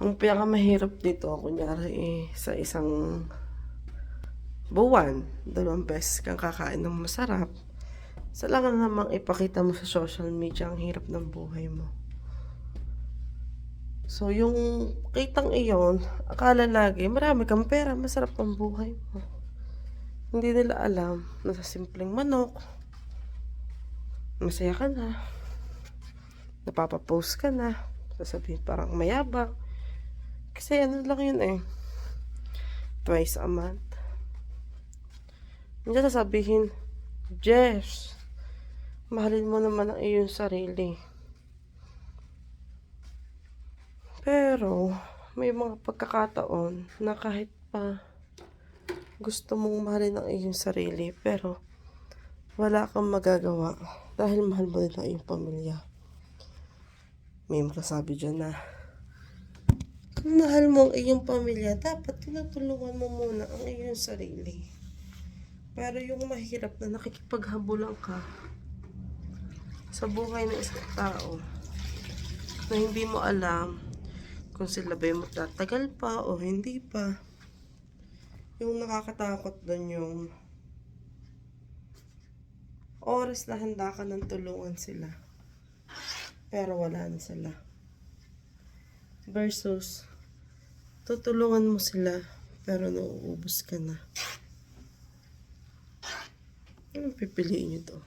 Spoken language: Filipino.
Ang pinakamahirap dito, kunyari eh, sa isang buwan, dalawang beses kang kakain ng masarap. Sa lang na namang ipakita mo sa social media ang hirap ng buhay mo. So, yung kitang iyon, akala lagi, marami kang pera, masarap ang buhay mo. Hindi nila alam na sa simpleng manok, masaya ka na, napapapost ka na, sasabihin parang mayabang. Kasi ano lang yun eh, twice a month. Hindi sasabihin, Jess, mahalin mo naman ang iyong sarili. Pero, may mga pagkakataon na kahit pa gusto mong mahalin ang iyong sarili, pero wala kang magagawa dahil mahal mo din ang iyong pamilya. May magsasabi dyan na kung mahal mo ang iyong pamilya, dapat tinutulungan mo muna ang iyong sarili. Pero yung mahirap na nakikipaghabulan ka sa buhay ng isang tao na hindi mo alam kung sila ba yung magtatagal pa o hindi pa. Yung nakakatakot doon yung oras na handa ka ng tulungan sila. Pero wala na sila. Versus, tutulungan mo sila pero nauubos ka na. Anong pipiliin nyo to?